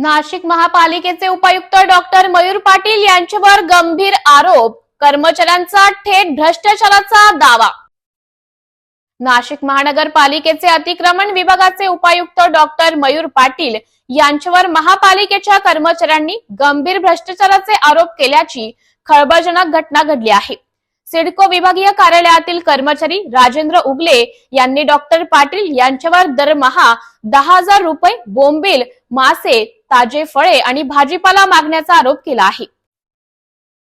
नाशिक महापालिकेचे उपायुक्त डॉक्टर मयूर पाटील यांच्यावर गंभीर आरोप कर्मचाऱ्यांचा थेट भ्रष्टाचाराचा दावा. नाशिक महानगरपालिकेचे अतिक्रमण विभागाचे उपायुक्त डॉक्टर मयूर पाटील यांच्यावर महापालिकेच्या कर्मचाऱ्यांनी गंभीर भ्रष्टाचाराचे आरोप केल्याची खळबळजनक घटना घडली आहे. सिडको विभागीय कार्यालयातील कर्मचारी राजेंद्र उगले यांनी डॉक्टर पाटील यांच्यावर दरमहा दहा हजार रुपये बोंबील मासे ताजे फळे आणि भाजीपाला मागण्याचा आरोप केला आहे.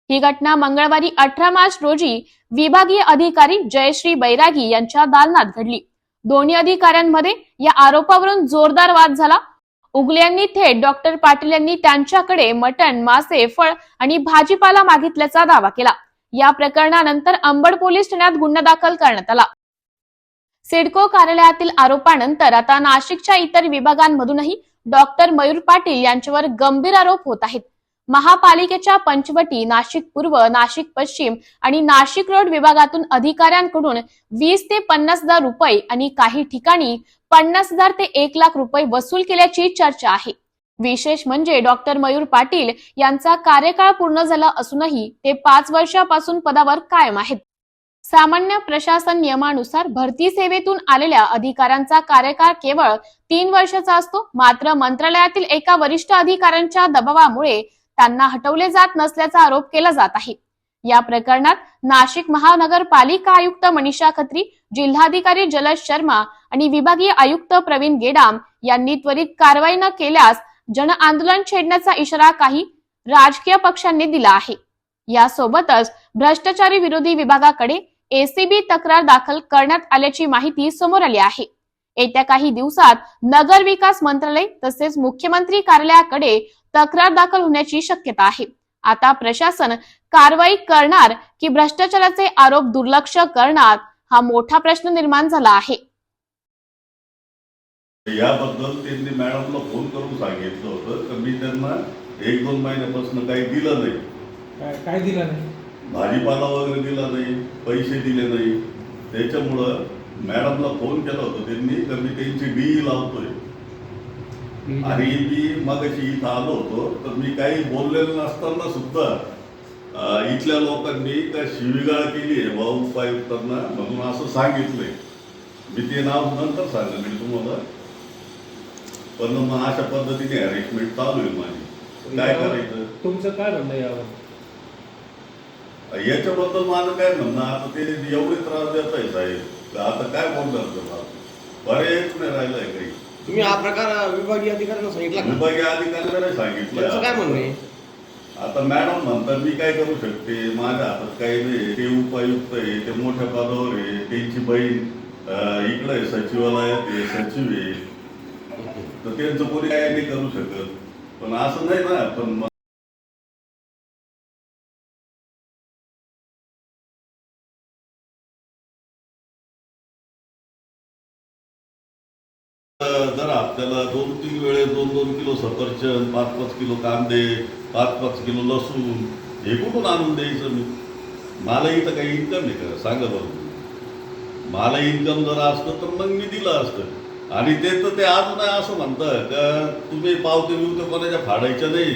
ही घटना मंगळवारी अठरा मार्च रोजी विभागीय अधिकारी जयश्री बैरागी यांच्या दालनात घडली. दोन्ही अधिकाऱ्यांमध्ये या आरोपावरून जोरदार वाद झाला. उगले यांनी थेट डॉक्टर पाटील यांनी त्यांच्याकडे मटण मासे फळ आणि भाजीपाला मागितल्याचा दावा केला. या प्रकरणानंतर अंबड पोलीस ठाण्यात गुन्हा दाखल करण्यात आला. सिडको कार्यालयातील आरोपानंतर आता नाशिकच्या इतर विभागांमधूनही डॉक्टर मयूर पाटील यांच्यावर गंभीर आरोप होत आहेत. महापालिकेच्या पंचवटी नाशिक पूर्व नाशिक पश्चिम आणि नाशिक रोड विभागातून अधिकाऱ्यांकडून वीस ते पन्नास हजार रुपये आणि काही ठिकाणी पन्नास हजार ते एक लाख रुपये वसूल केल्याची चर्चा आहे. विशेष म्हणजे डॉक्टर मयूर पाटील यांचा कार्यकाळ पूर्ण झाला असूनही ते पाच वर्षापासून पदावर कायम आहेत. सामान्य प्रशासन नियमानुसार भरती सेवेतून आलेल्या अधिकाऱ्यांचा कार्यकाळ केवळ तीन वर्षाचा असतो. मात्र मंत्रालयातील एका वरिष्ठ अधिकाऱ्यांच्या दबावामुळे त्यांना हटवले जात नसल्याचा आरोप केला जात आहे. या प्रकरणात नाशिक महानगरपालिका आयुक्त मनीषा खत्री जिल्हाधिकारी जलज शर्मा आणि विभागीय आयुक्त प्रवीण गेडाम यांनी त्वरित कारवाई न केल्यास जन आंदोलन छेडण्याचा इशारा काही राजकीय पक्षांनी दिला आहे. यासोबतच भ्रष्टाचारी विरोधी विभागाकडे एसीबी तक्रार दाखल करण्यात आल्याची माहिती समोर आली आहे. येत्या काही दिवसात नगर विकास मंत्रालय तसेच मुख्यमंत्री कार्यालयाकडे तक्रार दाखल होण्याची शक्यता आहे. आता प्रशासन कारवाई करणार की भ्रष्टाचाराचे आरोप दुर्लक्ष करणार हा मोठा प्रश्न निर्माण झाला आहे. याबद्दल त्यांनी मॅडमला फोन करून सांगितलं होतं तर मी त्यांना एक दोन महिन्यापासून काही दिलं नाही. काय दिलं नाही? भाजीपाला वगैरे दिला नाही पैसे दिले नाही. त्याच्यामुळं मॅडमला फोन केला होता त्यांनी तर मी त्यांची डी लावतोय. आणि मी मगाशी इथं आलो होतो तर मी काही बोललेलं नसताना सुद्धा इथल्या लोकांनी त्या शिवीगाळ केली आहे भाऊ उपायुक्तांना म्हणून असं सांगितलंय. मी ते नाव नंतर सांगेन मी तुम्हाला. पण मग अशा पद्धतीने हॅरेसमेंट चालू आहे माझी. काय करायचं? तुमचं काय म्हणणं यावर? याच्याबद्दल माझं काय म्हणणं आता ते एवढे त्रास देत आहे साहेब. आता काय बोलणार त्याला पर्यायच नाही राहिलाय काही. तुम्ही हा प्रकार विभागीय अधिकाऱ्यांना सांगितला का? विभागीय अधिकाऱ्याने सांगितलं. त्यांचं काय म्हणणं आहे? आता मॅडम म्हणतात मी काय करू शकते? माझ्या हातात काही नाही ते उपायुक्त आहे ते मोठ्या पदावर आहे. त्यांची बहीण अं, इकडे आहे सचिवालयात आहे सचिव आहे. तर त्यांचं कोणी काय नाही करू शकत. पण असं नाही ना पण जर आपल्याला दोन तीन वेळेस दोन दोन किलो सफरचंद पाच पाच किलो कांदे पाच पाच किलो लसूण हे कुठून आणून द्यायचं मी? मला इथं काही इन्कम नाही का? सांगा बरं मला इन्कम जर असतं तर मग मी दिलं असतं. आणि ते तर ते अजून असं म्हणतं का तुम्ही पावते बिवते कोणाच्या फाडायच्या नाही.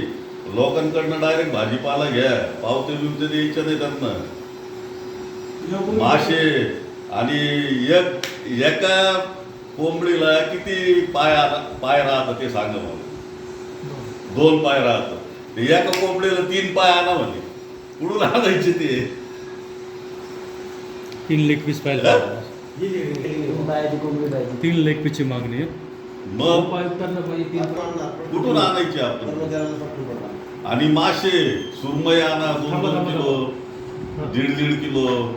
लोकांकडनं डायरेक्ट भाजीपाला घ्या. पावते बिवते द्यायच्या नाही त्यांना. मासे आणि एक एका कोंबडीला किती पाय आला- पाय राहतात ते सांगा मला. दोन पाय राहतात ते एका कोंबडीला तीन पाय आणा म्हणे. कुठून आणायचे ते? तीन लेग पीस पाहिजे. तीन लेग पीसची मागणी आहे. मग उपायुक्तांना पाहिजे तीन कुठून आणायचे आपण. आणि मासे सुरमई आणा दोन दोन किलो. दीड दीड किलो.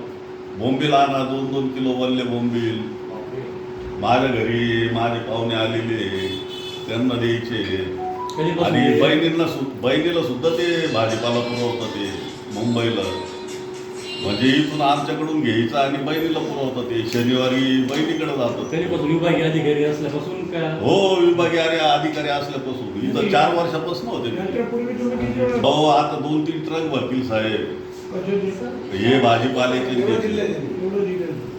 बोंबील आणा दोन दोन किलो वल्ले बोंबील. माझ्या घरी माझे पाहुणे आलेले त्यांना द्यायचे. आणि बहिणींना सु- बहिणीला सुद्धा ते भाजीपाला पुरवतात ते मुंबईला. म्हणजे इथून आमच्याकडून घ्यायचं आणि बहिणीला पुरवतात ते. शनिवारी बहिणीकडे जातात कधीपासून? विभागीय अधिकारी असल्यापासून का? हो विभागीय अरे अधिकारी असल्यापासून. इथं चार वर्षापासून होते. हो आता दोन तीन ट्रक भरतील साहेब. हे भाजीपाल्याचे.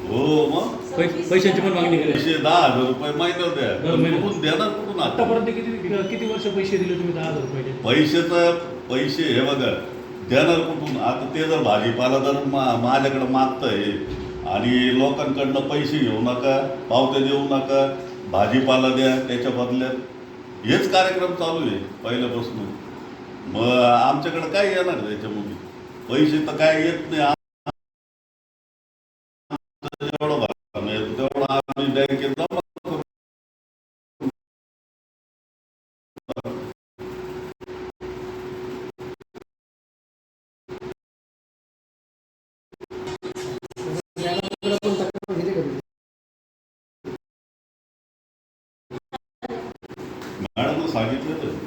हो मग? पैशांची पण मागणी केली. पैसे दहा हजार रुपये महिन्यात द्या. दर. कुठून देणार कुठून आता? आतापर्यंत किती किती वर्ष पैसे दिले तुम्ही दहा हजार रुपयाचे पैशाचं पैसे हे बघा देणार कुठून? आता ते जर भाजीपाला जर मा माझ्याकडे मागतंय आणि लोकांकडनं पैसे घेऊ नका पावते देऊ नका भाजीपाला द्या त्याच्या बदल्यात. हेच कार्यक्रम चालू आहे पहिल्यापासून. मग आमच्याकडे काय येणार त्याच्यामध्ये? पैसे तर काय येत नाही. దాని కింద మేడం సాగించలేదు